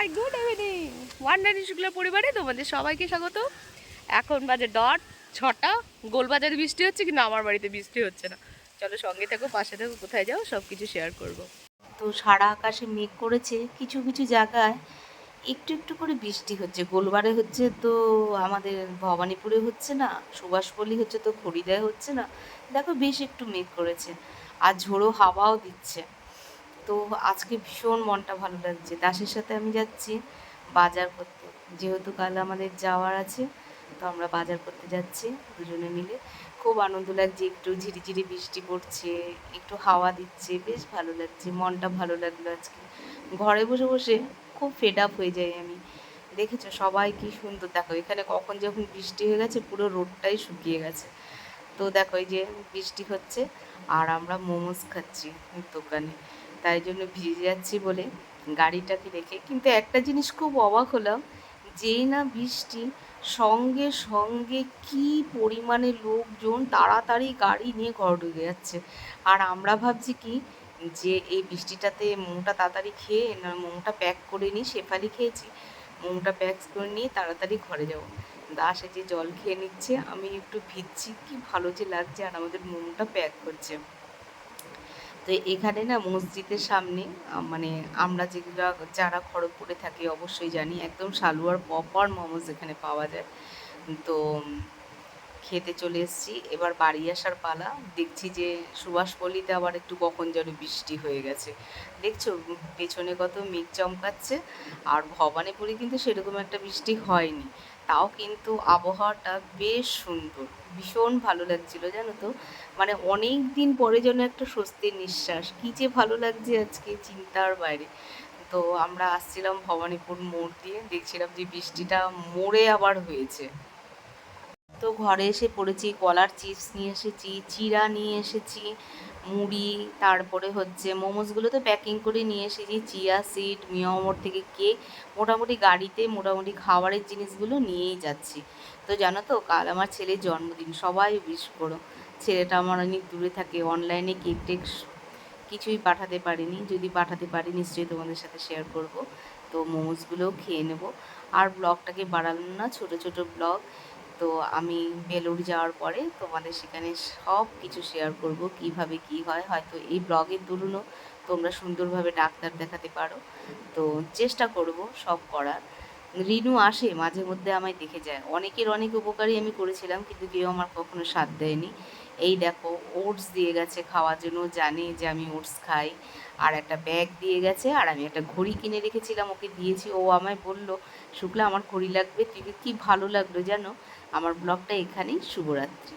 High good evening ওয়ান্ডারি শুক্লা পরিবারে তোমাদের সবাইকে স্বাগত। এখন বাজে ডট ছটা, গোলবাজারে বৃষ্টি হচ্ছে কিন্তু আমার বাড়িতে বৃষ্টি হচ্ছে না। চলো সঙ্গে থাকো, পাশে থাকো, কোথায় যাও সব কিছু শেয়ার করব। তো সারা আকাশে মেঘ করেছে কিছু কিছু জায়গায়। একটু একটু করে বৃষ্টি হচ্ছে, গোলবারে হচ্ছে তো আমাদের ভবানীপুরে হচ্ছে না, সুভাষপল্লী হচ্ছে তো খড়িদায় হচ্ছে না। দেখো বেশ একটু মেঘ করেছে, আর ঝোড়ো হাওয়াও দিচ্ছে। তো আজকে ভীষণ মনটা ভালো লাগছে। দাসের সাথে আমি যাচ্ছি বাজার করতে। যেহেতু কাল আমাদের যাওয়ার আছে, তো আমরা বাজার করতে যাচ্ছি দুজনে মিলে। খুব আনন্দ লাগছে, একটু ঝিরিঝিরি বৃষ্টি পড়ছে, একটু হাওয়া দিচ্ছে, বেশ ভালো লাগছে, মনটা ভালো লাগল আজকে। ঘরে বসে বসে খুব ফেড আপ হয়ে যাই আমি। দেখেছ সবাই কি সুন্দর, দেখো এখানে কখন যখন বৃষ্টি হয়ে গেছে পুরো রোডটাই শুকিয়ে গেছে। তো দেখো এই যে বৃষ্টি হচ্ছে, আর আমরা মোমোস খাচ্ছি দোকানে। তাই জন্য ভিজে যাচ্ছি বলে গাড়িটাকে রেখে। কিন্তু একটা জিনিস খুব অবাক হলাম, যেই না বৃষ্টি, সঙ্গে সঙ্গে কি পরিমাণে লোকজন তাড়াতাড়ি গাড়ি নিয়ে ঘর ঢুকে যাচ্ছে। আর আমরা ভাবছি কি, যে এই বৃষ্টিটাতে মোমোটা তাড়াতাড়ি খেয়ে, না মোমোটা প্যাক করে নিই শেফালি খেয়েছি, মোমোটা প্যাক করে নিয়ে তাড়াতাড়ি ঘরে যাব। দাস যে জল খেয়ে নিচ্ছে, আমি একটু ভিজছি, কি ভালো যে লাগছে আর আমাদের মোমোটা প্যাক করছে। তো এখানে না মসজিদের সামনে মানে আমরা যেগুলো, যারা খড়গপুরে থাকি অবশ্যই জানি, একদম সালুয়ার পপার মোমোজ এখানে পাওয়া যায়। তো খেতে চলে এসেছি, এবার বাড়ি আসার পালা। দেখছি যে সুভাষপল্লীতে আবার একটু কখন যেন বৃষ্টি হয়ে গেছে। দেখছ, পেছনে কত মেঘ চমকাচ্ছে, আর ভবানীপুরে কিন্তু সেরকম একটা বৃষ্টি হয়নি। তাও কিন্তু আবহাওয়াটা বেশ সুন্দর। ভীষণ ভালো লাগছিল, জানো তো? মানে অনেক দিন পরে যেন একটা স্বস্তির নিঃশ্বাস। কী যে ভালো লাগছে আজকে চিন্তার বাইরে। তো আমরা আসছিলাম ভবানীপুর মোড় দিয়ে, দেখছিলাম যে বৃষ্টিটা মোড়ে আবার হয়েছে। তো ঘরে এসে পড়েছি, কলার চিপস নিয়ে এসেছি চিরা নিয়ে এসেছি। মুড়ি, তারপরে হচ্ছে মোমোসগুলো তো প্যাকিং করে নিয়ে এসেছি, চিয়া সিড মিয়ামোর থেকে কেক মোটামুটি গাড়িতে মোটামুটি খাবারের জিনিসগুলো নিয়েই যাচ্ছি। তো জানো তো, কাল আমার ছেলের জন্মদিন, সবাই উইশ করো। ছেলেটা আমার অনেক দূরে থাকে অনলাইনে কেক টেক কিছুই পাঠাতে পারিনি, যদি পাঠাতে পারি নিশ্চয়ই তোমাদের সাথে শেয়ার করব। তো মোমোসগুলোও খেয়ে নেব। আর ব্লগটাকে বাড়ালাম না, ছোট ছোট ব্লগ তো আমি বেলুড় যাওয়ার পরে তোমাদের সেখানে সব কিছু শেয়ার করব, কীভাবে কি হয়। হয়তো এই ব্লগের দরুনও তোমরা সুন্দরভাবে ডাক্তার দেখাতে পারো। তো চেষ্টা করব সব করার। রিনু আসে, মাঝে মধ্যে আমায় দেখে যায়। অনেকের অনেক উপকারই আমি করেছিলাম, কিন্তু কেউ আমার কখনো সাথ দেয়নি। এই দেখো, ওটস দিয়ে গেছে খাওয়ার জন্য। জানে যে আমি ওটস খাই। আর একটা ব্যাগ দিয়ে গেছে, আর আমি একটা ঘড়ি কিনে রেখেছিলাম, ওকে দিয়েছি। ও আমায় বলল, শুক্লা, আমার ঘড়ি লাগবে। তুই কি ভালো লাগল জানো? আমার ব্লগটা এখানেই, শুভরাত্রি।